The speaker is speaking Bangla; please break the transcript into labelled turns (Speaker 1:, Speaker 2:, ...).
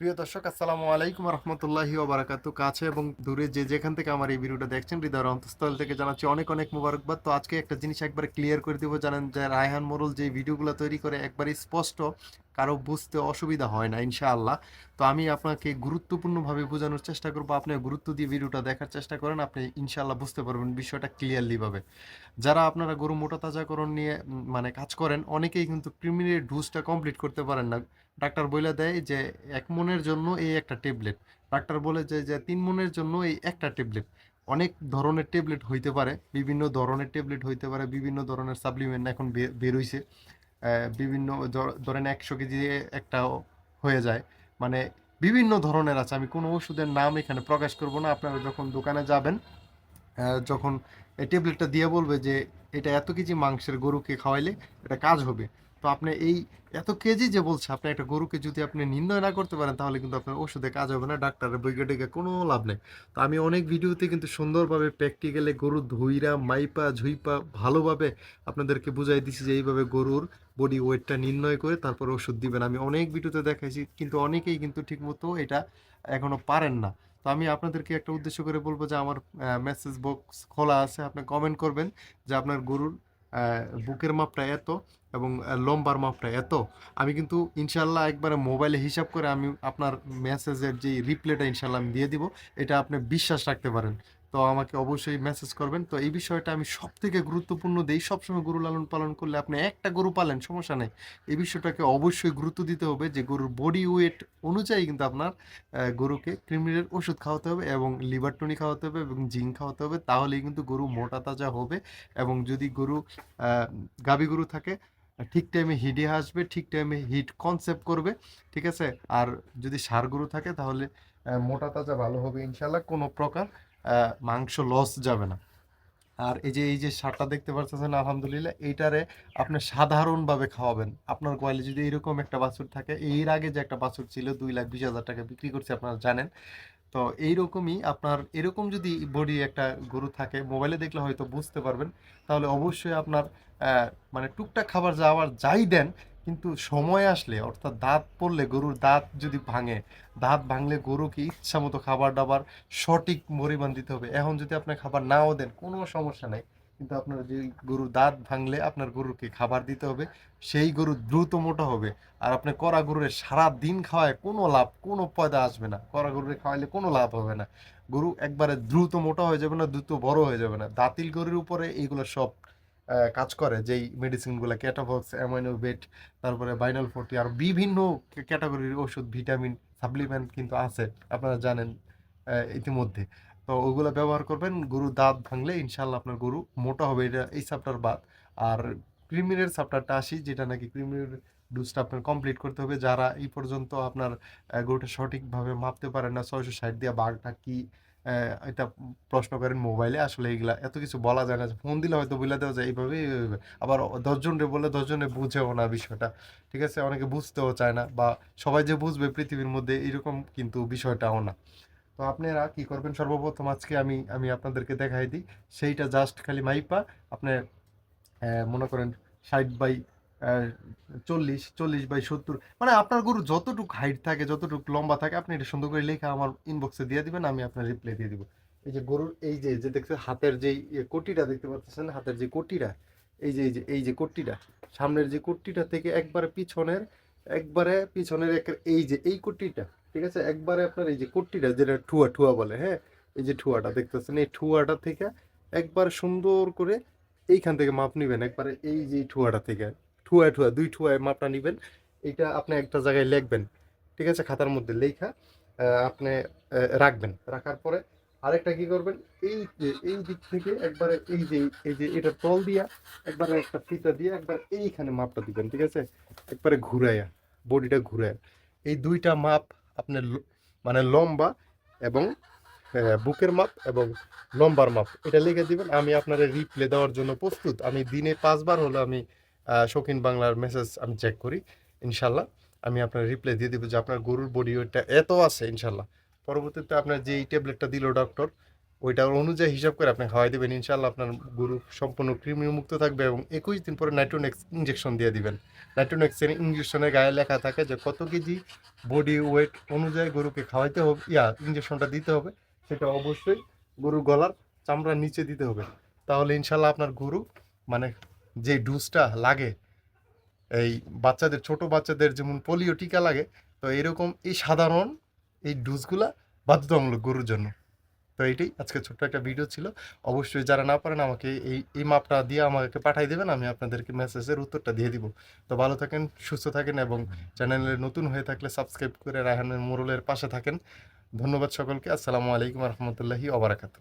Speaker 1: প্রিয় দর্শক, আসসালামু আলাইকুম রহমতুল্লাহি ওবারাকাতু কাছে এবং দূরে যে যেখান থেকে আমার এই ভিডিওটা দেখছেন, হৃদয়ের অন্তঃস্থল থেকে জানাচ্ছি অনেক অনেক মুবারকবাদ। তো আজকে একটা জিনিস একবার ক্লিয়ার করে দিব, জানেন যে রায়হান মোরল যে ভিডিওগুলো তৈরি করে একবারই স্পষ্ট, কারও বুঝতে অসুবিধা হয় না, ইনশাআল্লাহ। তো আমি আপনাকে গুরুত্বপূর্ণভাবে বোঝানোর চেষ্টা করব, আপনি গুরুত্ব দিয়ে ভিডিওটা দেখার চেষ্টা করেন, আপনি ইনশাআল্লাহ বুঝতে পারবেন বিষয়টা ক্লিয়ারলিভাবে যারা আপনারা গরু মোটা তাজাকরণ নিয়ে মানে কাজ করেন, অনেকেই কিন্তু ক্রিমিনের ডোজটা কমপ্লিট করতে পারেন না। ডাক্তার বলে দেয় যে, এক মনের জন্য এই একটা ট্যাবলেট। ডাক্তার বলে যে যে, তিন মনের জন্য এই একটা ট্যাবলেট। অনেক ধরনের ট্যাবলেট হইতে পারে, বিভিন্ন ধরনের ট্যাবলেট হইতে পারে, বিভিন্ন ধরনের সাপ্লিমেন্ট এখন বেরোইছে। বিভিন্ন ধরেন একশো কেজি একটা হয়ে যায়। মানে বিভিন্ন ধরনের আছে, আমি কোনো ওষুধের নাম এখানে প্রকাশ করব না। আপনারা যখন দোকানে যাবেন যখন এই ট্যাবলেটটা দিয়ে বলবে যে, এটা এত কেজি মাংসের গরুকে খাওয়াইলে এটা কাজ হবে। তো আপনি এই এত কেজি যে বলছে, আপনি একটা গরুকে যদি আপনি নির্ণয় না করতে পারেন, তাহলে কিন্তু আপনার ওষুধে কাজ হবে না, ডাক্তারের ডেকে কোনো লাভ নেই। তো আমি অনেক ভিডিওতে কিন্তু সুন্দরভাবে প্র্যাকটিক্যালে গরু ধুইরা, মাইপা, ঝুইপা ভালোভাবে আপনাদেরকে বুঝাই দিছি যে এইভাবে গরুর বডি ওয়েটটা নির্ণয় করে তারপর ওষুধ দিবেন। আমি অনেক ভিডিওতে দেখাইছি, কিন্তু অনেকেই কিন্তু ঠিকমতো এটা এখনও পারেন না। তো আমি আপনাদেরকে একটা উদ্দেশ্য করে বলব যে আমার মেসেজ বক্স খোলা আছে, আপনি কমেন্ট করবেন যে আপনার গরুর বুকের মাপটা এত এবং লম্বার মাপটা এত। আমি কিন্তু ইনশাল্লাহ একবারে মোবাইলে হিসাব করে আমি আপনার মেসেজের যে রিপ্লেটা ইনশাল্লাহ আমি দিয়ে দিব এটা আপনি বিশ্বাস রাখতে পারেন। তো আমাকে অবশ্যই মেসেজ করবেন। তো এই বিষয়টা আমি সব থেকে গুরুত্বপূর্ণ দিই। সবসময় গরু লালন পালন করলে আপনি একটা গরু পালেন, সমস্যা নেই। এই বিষয়টাকে অবশ্যই গুরুত্ব দিতে হবে যে গরুর বডি ওয়েট অনুযায়ী কিন্তু আপনার গরুকে ক্রিমিনের ওষুধ খাওয়াতে হবে এবং লিভার টনিক খাওয়াতে হবে এবং জিঙ্ক খাওয়াতে হবে। তাহলেই কিন্তু গরু মোটা তাজা হবে এবং যদি গরু গাভী গরু থাকে, ঠিক টাইমে হিডে আসবে, ঠিক টাইমে হিট কনসেপ্ট করবে, ঠিক আছে? আর যদি সার গরু থাকে তাহলে মোটা তাজা ভালো হবে ইনশাল্লাহ কোনো প্রকার মাংস লস যাবে না। আর এই যে এই যে সারটা দেখতে পাচ্ছেন আলহামদুলিল্লাহ, এইটারে আপনি সাধারণভাবে খাওয়াবেন। আপনার গোয়ালে যদি এরকম একটা বাছুর থাকে, এর আগে যে একটা বাছুর ছিল, দুই লাখ বিশ হাজার টাকা বিক্রি করছে, আপনারা জানেন। তো এইরকমই আপনার, এরকম যদি বডি একটা গরু থাকে, মোবাইলে দেখলে হয়তো বুঝতে পারবেন। তাহলে অবশ্যই আপনার মানে টুকটাক খাবার যাওয়ার যাই দেন কিন্তু সময় আসলে, অর্থাৎ দাঁত পড়লে গরুর দাঁত যদি ভাঙে, দাঁত ভাঙলে গরুকে ইচ্ছা মতো খাবার দাবার সঠিক পরিমাণ দিতে হবে। এখন যদি আপনি খাবার নাও দেন, কোনো সমস্যা নাই। কিন্তু আপনার যে গরুর দাঁত ভাঙলে আপনার গরুকে খাবার দিতে হবে, সেই গরু দ্রুত মোটা হবে। আর আপনি কড়া গরুরে সারা দিন খাওয়ায় কোনো লাভ, কোনো পয়দা আসবে না। কড়া গরুরে খাওয়াইলে কোনো লাভ হবে না। গরু একবারে দ্রুত মোটা হয়ে যাবে না, দ্রুত বড় হয়ে যাবে না। দাঁতিল গরুর উপরে এইগুলো সব কাজ করে, যেই মেডিসিনগুলো ক্যাটাভক্স অ্যামাইনোভেট তারপরে বাইনাল ফোর্টি আর বিভিন্ন ক্যাটাগরির ওষুধ ভিটামিন সাপ্লিমেন্ট কিন্তু আছে, আপনারা জানেন ইতিমধ্যে। তো ওগুলো ব্যবহার করবেন গরু দাঁত ভাঙলে ইনশাল্লাহ আপনার গরু মোটা হবে, এটা এই সাপটার বাদ। আর ক্রিমিনের সাপটারটা আসি, যেটা নাকি ক্রিমিনের ডোজটা আপনার কমপ্লিট করতে হবে, যারা এই পর্যন্ত আপনার গরুটা সঠিকভাবে মাপতে পারেন না, ছয়শো ষাট দিয়ে বাঘটা কি এটা প্রশ্ন করেন মোবাইলে আসলে এগুলা এত কিছু বলা যায় না। ফোন দিলে হয়তো বলে দেওয়া যায় এইভাবে। আবার দশজনরে বলে দশজনে বুঝেও না বিষয়টা। ঠিক আছে? অনেকে বুঝতেও চায় না বা সবাই যে বুঝবে পৃথিবীর মধ্যে এরকম কিন্তু বিষয়টাও না। তো আপনারা কি করবেন? সর্বপ্রথম আজকে আমি আমি আপনাদেরকে দেখাই দিই। সেইটা জাস্ট খালি মাইপা। আপনি আহ, মনে করেন ষাট বাই চল্লিশ চল্লিশ বাই সত্তর। মানে আপনার গরু যতটুকু হাইট থাকে, যতটুকু লম্বা থাকে, আপনি এটা সুন্দর করে লেখা আমার ইনবক্সে দিয়ে দিবেন, আমি আপনার রিপ্লাই দিয়ে দিব। এই যে গরুর, এই যে যে দেখতে হাতের যে কোটিটা দেখতে পাচ্ছেন, হাতের যে কোটিটা, এই যে এই যে এই যে কোটিটা, সামনের যে কোটিটা থেকে একবারে পিছনের একবারে পিছনের এই যে, এই কোটিটা, ঠিক আছে? একবারে আপনার এই যে কোটিটা, যেটা ঠুয়া ঠুয়া বলে হ্যাঁ? এই যে ঠুয়াটা দেখতেছেন, এই ঠুয়াটা থেকে একবার সুন্দর করে এইখান থেকে মাপ নিবেন, একবারে এই যে ঠুয়াটা থেকে। ঠুয়া ঠুয়া দুই ঠুয়ায় মাপটা নিবেন। এটা আপনি একটা জায়গায় লিখবেন, ঠিক আছে? খাতার মধ্যে লেখা আপনি রাখবেন। রাখার পরে আরেকটা কি করবেন? এই যে, এই দিক থেকে একবারে এই যে এই যে, এটা তল দিয়া একবারে একটা ফিতা দিয়ে একবার এইখানে মাপটা দিবেন, ঠিক আছে? একবারে ঘুরাইয়া বডিটা ঘুরাইয়া এই দুইটা মাপ আপনার মানে লম্বা এবং বুকের মাপ এবং লম্বার মাপ, এটা লিখে দিবেন। আমি আপনার রিপ্লে দেওয়ার জন্য প্রস্তুত। আমি দিনে পাঁচবার হলো আমি শৌখিন বাংলার মেসেজ আমি চেক করি, ইনশাল্লাহ। আমি আপনার রিপ্লাই দিয়ে দিব যে আপনার গরুর বডি ওয়েটটা এত আছে, ইনশাল্লাহ। পরবর্তীতে আপনার যে ট্যাবলেটটা দিল ডক্টর ওইটার অনুযায়ী হিসাব করে আপনি খাওয়াই দেবেন, ইনশাল্লাহ আপনার গরু সম্পূর্ণ কৃমি মুক্ত থাকবে এবং একুশ দিন পরে নাইট্রোনেক্স ইঞ্জেকশন দিয়ে দিবেন। নাইট্রোনেক্সের ইঞ্জেকশনের গায়ে লেখা থাকে যে কত কেজি বডি ওয়েট অনুযায়ী গরুকে খাওয়াইতে হবে, ইয়া ইঞ্জেকশনটা দিতে হবে। সেটা অবশ্যই গরুর গলার চামড়ার নিচে দিতে হবে। তাহলে ইনশাল্লাহ আপনার গরু মানে যে ডোজটা লাগে, এই বাচ্চাদের, ছোট বাচ্চাদের যেমন পোলিও টিকা লাগে, তো এরকম এই সাধারণ এই ডোজগুলা বাধ্যতামূলক গরুর জন্য। তো এইটাই আজকে ছোট্ট একটা ভিডিও ছিল। অবশ্যই যারা না পারেন আমাকে এই এই মাপটা দিয়ে আমাকে পাঠিয়ে দেবেন, আমি আপনাদেরকে মেসেজের উত্তরটা দিয়ে দিব। তো ভালো থাকেন, সুস্থ থাকেন এবং চ্যানেলে নতুন হয়ে থাকলে সাবস্ক্রাইব করে রায়হানের মোরলের পাশে থাকেন। ধন্যবাদ সকলকে, আসসালামু আলাইকুম রহমতুল্লাহি ওবরাকাতু